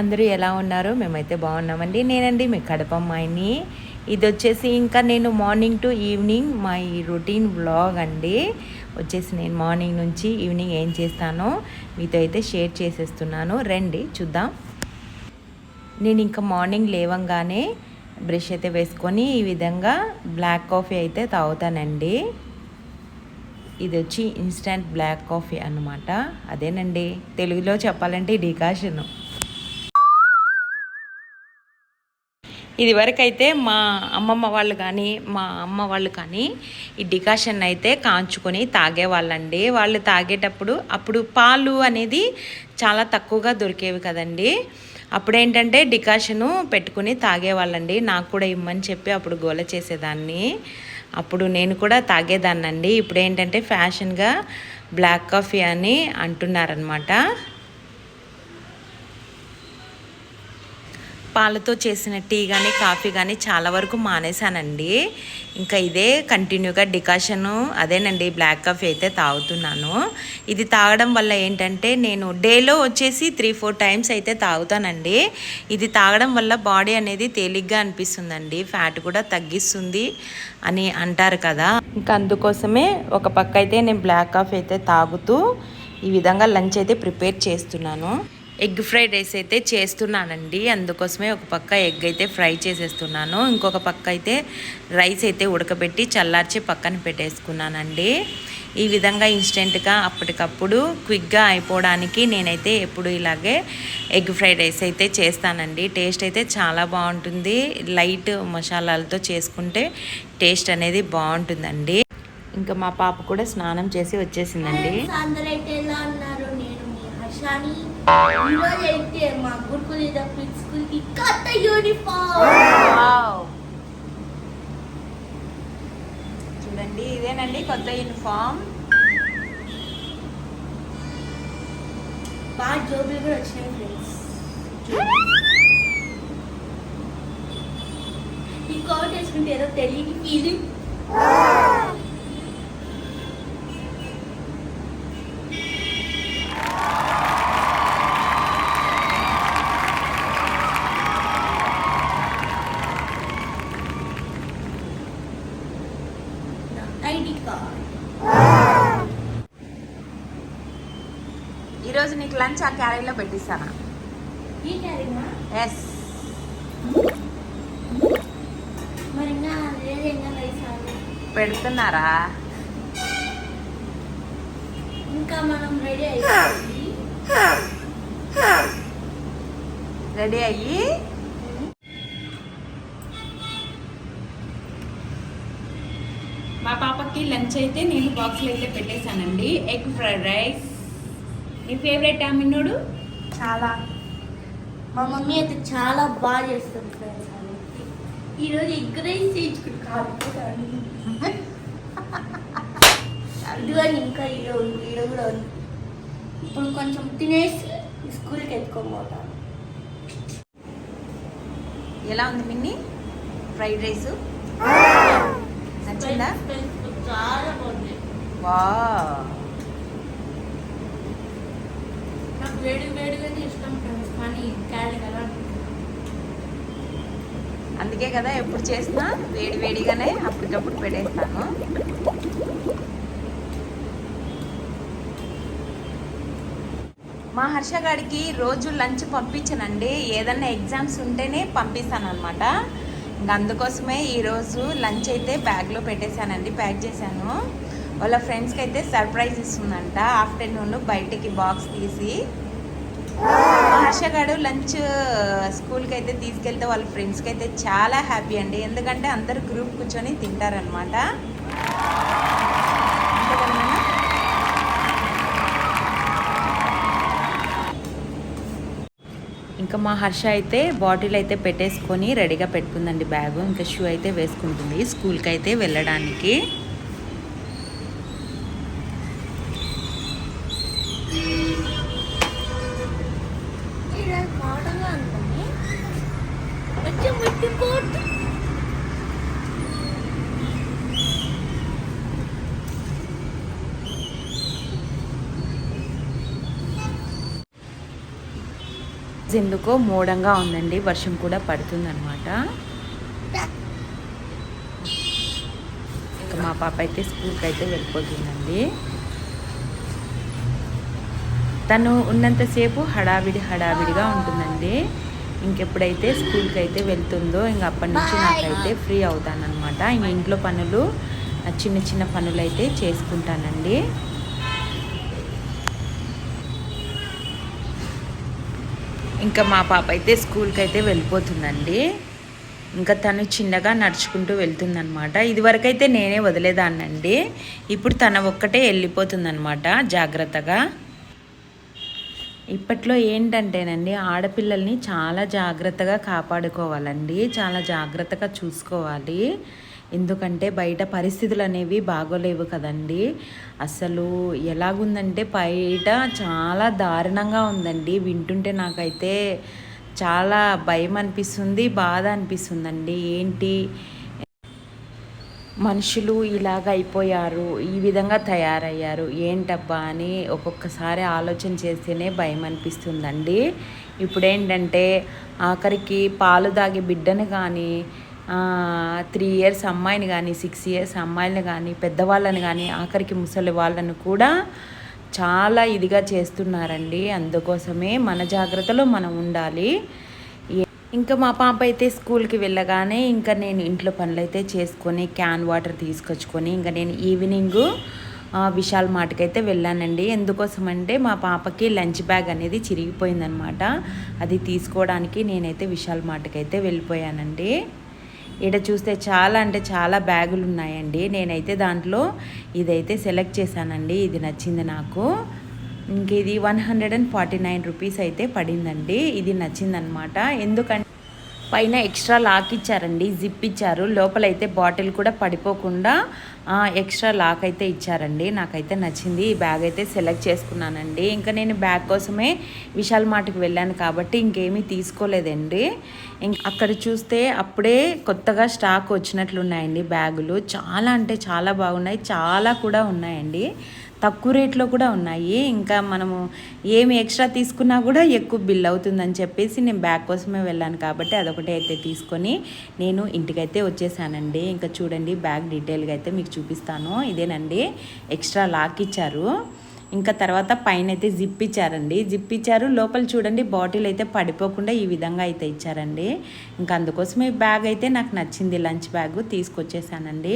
అందరూ ఎలా ఉన్నారు? మేమైతే బాగున్నామండి. నేనండి మీ కడప అమ్మాయిని ఇది వచ్చేసి ఇంకా నేను మార్నింగ్ టు ఈవినింగ్ మా ఈ రొటీన్ బ్లాగ్ అండి. వచ్చేసి నేను మార్నింగ్ నుంచి ఈవినింగ్ ఏం చేస్తానో మీతో అయితే షేర్ చేసేస్తున్నాను. రండి చూద్దాం. నేను ఇంకా మార్నింగ్ లేవంగానే బ్రష్ అయితే వేసుకొని ఈ విధంగా బ్లాక్ కాఫీ అయితే తాగుతానండి. ఇది వచ్చి ఇన్స్టంట్ బ్లాక్ కాఫీ అన్నమాట. అదేనండి. తెలుగులో చెప్పాలంటే డికాషన్. ఇది వరకైతే మా అమ్మమ్మ వాళ్ళు కానీ మా అమ్మ వాళ్ళు కానీ ఈ డికాషన్ అయితే కాంచుకొని తాగేవాళ్ళండి. వాళ్ళు తాగేటప్పుడు అప్పుడు పాలు అనేది చాలా తక్కువగా దొరికేవి కదండి. అప్పుడు ఏంటంటే డికాషను పెట్టుకుని తాగేవాళ్ళండి. నాకు కూడా ఇమ్మని చెప్పి అప్పుడు గోల చేసేదాన్ని. అప్పుడు నేను కూడా తాగేదాన్నండి. ఇప్పుడు ఏంటంటే ఫ్యాషన్గా బ్లాక్ కాఫీ అని అంటున్నారనమాట పాలతో చేసిన టీ కానీ కాఫీ కానీ చాలా వరకు మానేశానండి. ఇంకా ఇదే కంటిన్యూగా డికాషను అదేనండి బ్లాక్ కాఫీ అయితే తాగుతున్నాను. ఇది తాగడం వల్ల ఏంటంటే నేను డేలో వచ్చేసి త్రీ ఫోర్ టైమ్స్ అయితే తాగుతానండి. ఇది తాగడం వల్ల బాడీ అనేది తేలిగ్గా అనిపిస్తుందండి. ఫ్యాట్ కూడా తగ్గిస్తుంది అని అంటారు కదా. ఇంకా అందుకోసమే ఒక పక్క అయితే నేను బ్లాక్ కాఫీ అయితే తాగుతూ ఈ విధంగా లంచ్ అయితే ప్రిపేర్ చేస్తున్నాను. ఎగ్ ఫ్రైడ్ రైస్ అయితే చేస్తున్నానండి. అందుకోసమే ఒక పక్క ఎగ్ అయితే ఫ్రై చేసేస్తున్నాను. ఇంకొక పక్క అయితే రైస్ అయితే ఉడకబెట్టి చల్లార్చి పక్కన పెట్టేసుకున్నానండి. ఈ విధంగా ఇన్స్టెంట్గా అప్పటికప్పుడు క్విక్గా అయిపోవడానికి నేనైతే ఎప్పుడు ఇలాగే ఎగ్ ఫ్రైడ్ రైస్ అయితే చేస్తానండి. టేస్ట్ అయితే చాలా బాగుంటుంది. లైట్ మసాలాలతో చేసుకుంటే టేస్ట్ అనేది బాగుంటుందండి. ఇంకా మా పాప కూడా స్నానం చేసి వచ్చేసిందండి ఫ్రెండ్స్, అందరైతే ఎలా ఉన్నారు నేను హర్షాని ఈరోజు అయితే మా గురుకుల పిట్ స్కూల్కి కొత్త యూనిఫామ్ చూడండి ఇదేనండి కొత్త యూనిఫామ్ బాగా జోబులు కూడా వచ్చినాయి ఫ్రెండ్స్ ఈ కోట్ వేసుకుంటే ఏదో తెలియని ఫీలింగ్ ఈరోజు నీకు లంచ్ ఆ క్యారీలో పెట్టిస్తానా? ఈ క్యారీనా? ఎస్ పెడుతున్నారా? ఇంకా మనం రెడీ అయిపోయింది రెడీ అయ్యి? మా పాపకి లంచ్ అయితే నేను బాక్స్లో అయితే పెట్టేశానండి. ఎగ్ ఫ్రైడ్ రైస్ నీ ఫేవరెట్ ఆమినోడు చాలా. మా మమ్మీ అయితే చాలా బాగా చేస్తుంది ఫ్రెండ్స్ ఈరోజు ఎగ్ రైస్ చేయించుకుంటాను ఇదిగోని ఇంకా ఈడో ఉంది ఈడో కూడా ఉంది. ఇప్పుడు కొంచెం తినేసి స్కూల్కి ఎత్తుకోబోతాను ఎలా ఉంది మిన్ని? Fried rice? నచ్చిందా? చాలా బాగుంది. వా నాకు వేడి వేడిగానే ఇష్టం కానీ క్యారీ అలా అందుకే కదా ఎప్పుడు చేసినా వేడి వేడిగానే అప్పటికప్పుడు పెట్టేస్తాను. మా హర్ష గారికి రోజు లంచ్ పంపించనండి. ఏదన్నా ఎగ్జామ్స్ ఉంటేనే పంపిస్తాను అనమాట అందుకోసమే ఈరోజు లంచ్ అయితే బ్యాగ్లో పెట్టేశానండి ప్యాక్ చేశాను. వాళ్ళ ఫ్రెండ్స్కి అయితే సర్ప్రైజ్ ఇస్తుందంట. ఆఫ్టర్నూన్ బయటికి బాక్స్ తీసి. హర్షగాడు లంచ్ స్కూల్కి అయితే తీసుకెళ్తే వాళ్ళ ఫ్రెండ్స్కి అయితే చాలా హ్యాపీ అండి. ఎందుకంటే అందరు గ్రూప్ కూర్చొని తింటారనమాట ఇంకా మా హర్ష అయితే బాటిల్ అయితే పెట్టేసుకొని రెడీగా పెట్టుకుందండి బ్యాగు ఇంకా షూ అయితే వేసుకుంటుంది స్కూల్కి అయితే వెళ్ళడానికి ఈరోజు మోడల్గా ఉంటుంది వచ్చి ముట్టిపోతుంది ఎందుకో మోడంగా ఉందండి. వర్షం కూడా పడుతుందన్నమాట. ఇంకా మా పాప అయితే స్కూల్కి అయితే వెళ్ళిపోతుందండి. తను ఉన్నంతసేపు హడావిడి హడావిడిగా ఉంటుందండి. ఇంకెప్పుడైతే స్కూల్కి అయితే వెళ్తుందో ఇంక అప్పటి నుంచి నాకైతే ఫ్రీ అవుతానమాట ఇంక ఇంట్లో పనులు చిన్న చిన్న పనులు అయితే చేసుకుంటానండి. ఇంకా మా పాప అయితే స్కూల్కి అయితే వెళ్ళిపోతుందండి. ఇంకా తను చిన్నగా నడుచుకుంటూ వెళ్తుందనమాట ఇదివరకైతే నేనే వదిలేదాన్నండి. ఇప్పుడు తన ఒక్కటే వెళ్ళిపోతుందనమాట జాగ్రత్తగా. ఇప్పట్లో ఏంటంటేనండి ఆడపిల్లల్ని చాలా జాగ్రత్తగా కాపాడుకోవాలండి. చాలా జాగ్రత్తగా చూసుకోవాలి. ఎందుకంటే బయట పరిస్థితులు అనేవి బాగోలేవు కదండి. అసలు ఎలాగుందంటే బయట చాలా దారుణంగా ఉందండి. వింటుంటే నాకైతే చాలా భయం అనిపిస్తుంది బాధ అనిపిస్తుందండి. ఏంటి? మనుషులు ఇలాగ అయిపోయారు ఈ విధంగా తయారయ్యారు ఏంటబ్బా అని ఒక్కొక్కసారి ఆలోచన చేస్తేనే భయం అనిపిస్తుందండి. ఇప్పుడేంటంటే ఆఖరికి పాలు తాగే బిడ్డను కానీ త్రీ ఇయర్స్ అమ్మాయిని కానీ సిక్స్ ఇయర్స్ అమ్మాయిని కానీ పెద్దవాళ్ళని కానీ ఆఖరికి ముసలి వాళ్ళను కూడా చాలా ఇదిగా చేస్తున్నారండి. అందుకోసమే మన జాగ్రత్తలో మనం ఉండాలి. ఇంకా మా పాప అయితే స్కూల్కి వెళ్ళగానే ఇంకా నేను ఇంట్లో పనులు అయితే చేసుకొని క్యాన్ వాటర్ తీసుకొచ్చుకొని ఇంకా నేను ఈవినింగ్ విశాల్ మాటకైతే వెళ్ళానండి. ఎందుకోసం అంటే మా పాపకి లంచ్ బ్యాగ్ అనేది చిరిగిపోయిందనమాట. అది తీసుకోవడానికి నేనైతే విశాల్ మాటకైతే వెళ్ళిపోయానండి. ఇక్కడ చూస్తే చాలా అంటే చాలా బ్యాగులు ఉన్నాయండి. నేనైతే దాంట్లో ఇదైతే సెలెక్ట్ చేశానండి. ఇది నచ్చింది నాకు. ఇంక ఇది one hundred and forty nine rupees అయితే పడిందండి. ఇది నచ్చిందనమాట ఎందుకంటే పైన ఎక్స్ట్రా లాక్ ఇచ్చారండి జిప్ ఇచ్చారు. లోపలైతే బాటిల్ కూడా పడిపోకుండా ఎక్స్ట్రా లాక్ అయితే ఇచ్చారండి. నాకైతే నచ్చింది. ఈ బ్యాగ్ అయితే సెలెక్ట్ చేసుకున్నానండి. ఇంకా నేను బ్యాగ్ కోసమే విశాల్ మార్ట్కి వెళ్ళాను కాబట్టి ఇంకేమీ తీసుకోలేదండి. ఇంక అక్కడ చూస్తే అప్పుడే కొత్తగా స్టాక్ వచ్చినట్లున్నాయండి బ్యాగులు. చాలా అంటే చాలా బాగున్నాయి. చాలా కూడా ఉన్నాయండి. తక్కువ రేట్లో కూడా ఉన్నాయి. ఇంకా మనము ఏమి ఎక్స్ట్రా తీసుకున్నా కూడా ఎక్కువ బిల్ అవుతుందని చెప్పేసి నేను బ్యాగ్ కోసమే వెళ్ళాను కాబట్టి అదొకటి అయితే తీసుకొని నేను ఇంటికైతే వచ్చేసానండి. ఇంకా చూడండి బ్యాగ్ డీటెయిల్గా అయితే మీకు చూపిస్తాను. ఇదేనండి. ఎక్స్ట్రా లాక్ ఇచ్చారు. ఇంకా తర్వాత పైన అయితే జిప్ ఇచ్చారండి. జిప్ ఇచ్చారు. లోపల చూడండి బాటిల్ అయితే పడిపోకుండా ఈ విధంగా అయితే ఇచ్చారండి. ఇంకా అందుకోసమే బ్యాగ్ అయితే నాకు నచ్చింది. లంచ్ బ్యాగ్ తీసుకొచ్చేసానండి.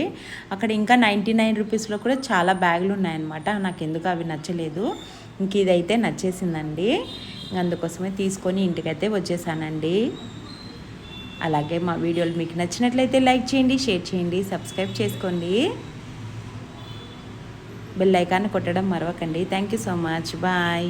అక్కడ ఇంకా నైంటీ నైన్ రూపీస్లో కూడా చాలా బ్యాగులు ఉన్నాయన్నమాట. నాకు ఎందుకు అవి నచ్చలేదు. ఇంక ఇదైతే నచ్చేసిందండి. అందుకోసమే తీసుకొని ఇంటికైతే వచ్చేసానండి. అలాగే మా వీడియోలు మీకు నచ్చినట్లయితే లైక్ చేయండి షేర్ చేయండి సబ్స్క్రైబ్ చేసుకోండి. బెల్ ఐకాన్ కొట్టడం మరవకండి. Thank you so much bye